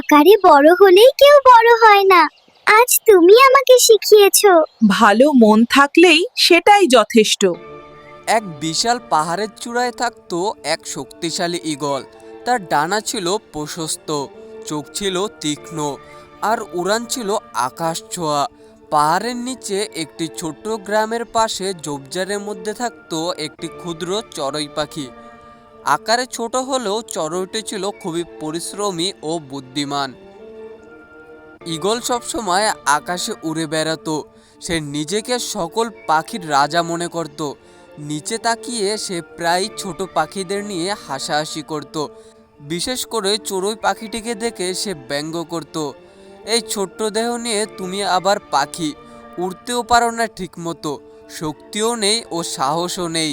আকারে বড় হলেই কেউ বড় হয় না। আজ তুমি আমাকে শিখিয়েছো। ভালো মন থাকলেই সেটাই যথেষ্ট। এক বিশাল পাহাড়ের চূড়ায় থাকতো এক শক্তিশালী ঈগল। তার ডানা ছিল প্রশস্ত চোখ ছিল তীক্ষ্ণ আর উড়ান ছিল আকাশ ছোঁয়া। পাহাড়ের নিচে একটি ছোট্ট গ্রামের পাশে ঝোপঝাড়ের মধ্যে থাকতো একটি ক্ষুদ্র চড়ুই পাখি। আকারে ছোট হলেও চড়ুইটি ছিল খুবই পরিশ্রমী ও বুদ্ধিমান। ঈগল সবসময় আকাশে উড়ে বেড়াতো। সে নিজেকে সকল পাখির রাজা মনে করত। নিচে তাকিয়ে সে প্রায় ছোট পাখিদের নিয়ে হাসাহাসি করত। বিশেষ করে চড়ুই পাখিটিকে দেখে সে ব্যঙ্গ করত। এই ছোট্ট দেহ নিয়ে তুমি আবার পাখি। উড়তেও পারো না ঠিকমতো। শক্তিও নেই ও সাহসও নেই।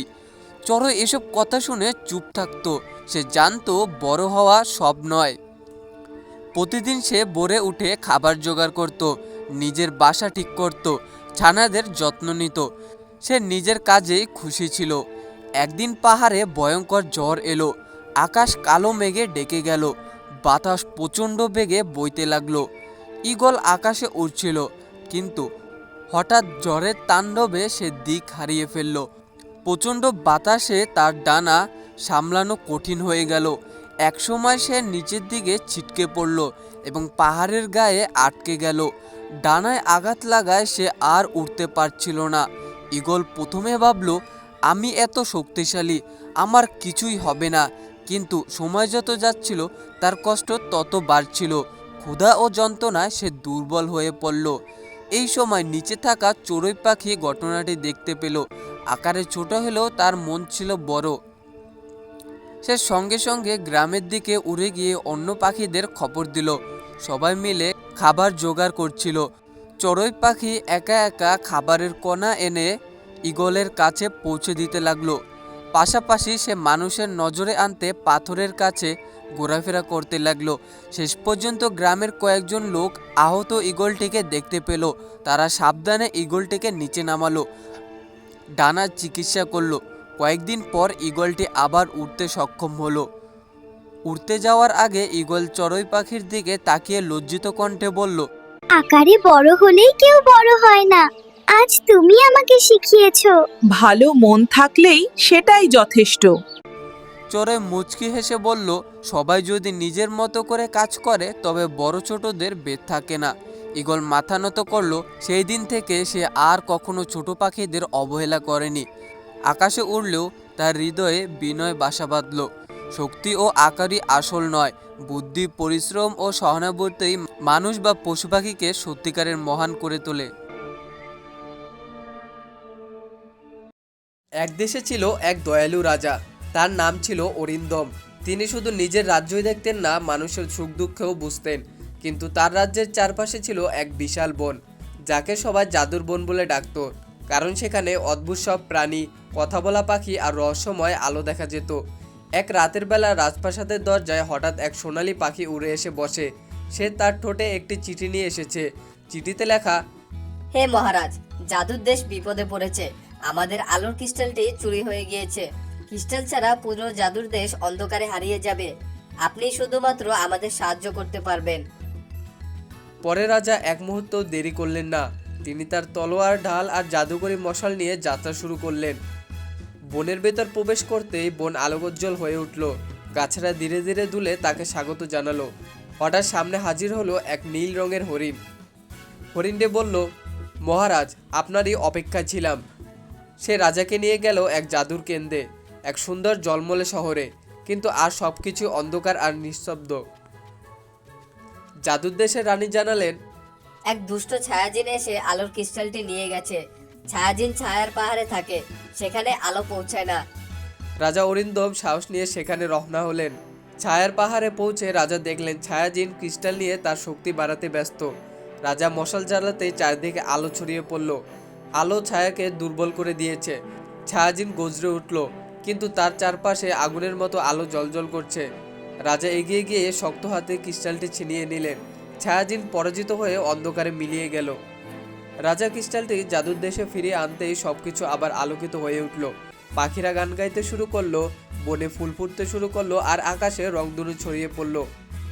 চড়ুই এসব কথা শুনে চুপ থাকতো। সে জানতো বড় হওয়া সব নয়। প্রতিদিন সে ভোরে উঠে খাবার জোগাড় করত, নিজের বাসা ঠিক করত, ছানাদের যত্ন নিত। সে নিজের কাজেই খুশি ছিল। একদিন পাহাড়ে ভয়ঙ্কর জ্বর এলো, আকাশ কালো মেঘে ডেকে গেল, বাতাস প্রচণ্ড বেগে বইতে লাগল। ঈগল আকাশে উড়ছিল, কিন্তু হঠাৎ জ্বরের তাণ্ডবে সে দিক হারিয়ে ফেলল। প্রচণ্ড বাতাসে তার ডানা সামলানো কঠিন হয়ে গেল। একসময় সে নিচের দিকে ছিটকে পড়ল এবং পাহাড়ের গায়ে আটকে গেল। ডানায় আঘাত লাগায় সে আর উঠতে পারছিল না। ঈগল প্রথমে ভাবল, আমি এত শক্তিশালী, আমার কিছুই হবে না। কিন্তু সময় যত যাচ্ছিল, তার কষ্ট তত বাড়ছিল। ক্ষুধা ও যন্ত্রণায় সে দুর্বল হয়ে পড়ল। এই সময় নিচে থাকা চড়ুই পাখি ঘটনাটি দেখতে পেল। আকারে ছোট হলেও তার মন ছিল বড়। সে সঙ্গে সঙ্গে গ্রামের দিকে উড়ে গিয়ে অন্য পাখিদের খবর দিল। সবাই মিলে খাবার জোগাড় করছিল। চড়ুই পাখি একা একা খাবারের কণা এনে ঈগলের কাছে পৌঁছে দিতে লাগল। পাশাপাশি সে মানুষের নজরে আনতে পাথরের কাছে ঘোরাফেরা করতে লাগল। শেষ পর্যন্ত গ্রামের কয়েকজন লোক আহত ঈগলটিকে দেখতে পেল। তারা সাবধানে ঈগলটিকে নিচে নামালো। ডানার চিকিৎসা করল। কয়েকদিন পর ঈগলটি আবার উঠতে সক্ষম হলো। উড়তে যাওয়ার আগে ঈগল চড়ুই পাখির দিকে তাকিয়ে লজ্জিত কণ্ঠে বলল আকারে বড় হলেই কেউ বড় হয় না। আজ তুমি আমাকে শিখিয়েছো। ভালো মন থাকলেই সেটাই যথেষ্ট। চড়ুই মুচকি হেসে বলল সবাই যদি নিজের মতো করে কাজ করে তবে বড় ছোটদের বেদ থাকে না। ঈগল মাথা নত করল, সেই দিন থেকে সে আর কখনো ছোট পাখিদের অবহেলা করেনি। আকাশে উড়লেও তার হৃদয়ে বিনয় বাসা বাঁধল। শক্তি ও আকারই আসল নয়, বুদ্ধি, পরিশ্রম ও সহানুভূতি মানুষ বা পশু পাখিকে সত্যিকারের মহান করে তোলে। এক দেশে ছিল এক দয়ালু রাজা। তার নাম ছিল অরিন্দম। তিনি শুধু নিজের রাজ্যই দেখতেন না, মানুষের সুখ দুঃখেও বুঝতেন। কিন্তু তার রাজ্যের চারপাশে ছিল এক বিশাল বন, যাকে সবাই জাদুর বন বলে ডাকতো। কারণ সেখানে অদ্ভুত সব প্রাণী, কথা বলা পাখি আর রহস্যময় আলো দেখা যেত। এক রাতের বেলা রাজপ্রাসাদের দরজায় হঠাৎ এক সোনালি পাখি উড়ে এসে বসে। সে তার ঠোঁটে একটি চিঠি নিয়ে এসেছে। চিঠিতে লেখা, হে মহারাজ, জাদুর দেশ বিপদে পড়েছে। আমাদের আলোর ক্রিস্টালটি চুরি হয়ে গিয়েছে। ক্রিস্টাল ছাড়া পুরো জাদুর দেশ অন্ধকারে হারিয়ে যাবে। আপনি শুধুমাত্র আমাদের সাহায্য করতে পারবেন। পরে রাজা এক মুহূর্ত দেরি করলেন না। তিনি তার তলোয়ার, ঢাল আর জাদুকরি মশাল নিয়ে যাত্রা শুরু করলেন। বনের ভেতর প্রবেশ করতেই বন আলোকোজ্জ্বল হয়ে উঠল। গাছেরা ধীরে ধীরে দুলে তাকে স্বাগত জানালো। হঠাৎ সামনে হাজির হলো এক নীল রঙের হরিণ। হরিণটি বলল, মহারাজ, আপনারই অপেক্ষায় ছিলাম। সে রাজাকে নিয়ে গেল এক জাদুর কেন্দ্রে, এক সুন্দর জলমলে শহরে। কিন্তু আর সব কিছু অন্ধকার আর নিঃশব্দ জাদুর দেশের রানী জানালেন এক দুষ্ট ছায়াজিন এসে আলোর ক্রিস্টালটি নিয়ে গেছে। ছায়াজিন ছায়ার পাহাড়ে থাকে সেখানে আলো পৌঁছায় না। রাজা অরিন্দম সাহস নিয়ে সেখানে রওনা হলেন। ছায়ার পাহাড়ে পৌঁছে রাজা দেখলেন ছায়াজিন ক্রিস্টাল নিয়ে তার শক্তি বাড়াতে ব্যস্ত। রাজা মশাল জ্বালাতেই চারদিকে আলো ছড়িয়ে পড়ল। আলো ছায়াকে দুর্বল করে দিয়েছে। ছায়াজিন গজরে উঠল কিন্তু তার চারপাশে আগুনের মতো আলো জলজল করছে। রাজা এগিয়ে গিয়ে শক্ত হাতে ক্রিস্টালটি ছিনিয়ে নিলেন। ছায়াজিন পরাজিত হয়ে অন্ধকারে মিলিয়ে গেল। রাজা ক্রিস্টালটি জাদুর দেশে ফিরিয়ে আনতেই সব কিছু আবার আলোকিত হয়ে উঠল। পাখিরা গান গাইতে শুরু করল, বনে ফুল ফুটতে শুরু করল আর আকাশে রংধনু ছড়িয়ে পড়ল।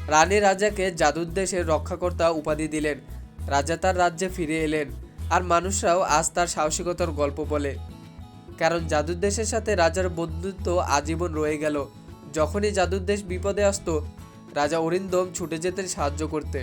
রানী রাজাকে জাদুর দেশের রক্ষাকর্তা উপাধি দিলেন। রাজা তার রাজ্যে ফিরে এলেন আর মানুষরাও আজ তার সাহসিকতার গল্প বলে। কারণ জাদুর দেশের সাথে রাজার বন্ধুত্ব আজীবন রয়ে গেল। যখনই যাদুর দেশ বিপদে আসত রাজা অরিন্দম ছুটে যেতেন সাহায্য করতে।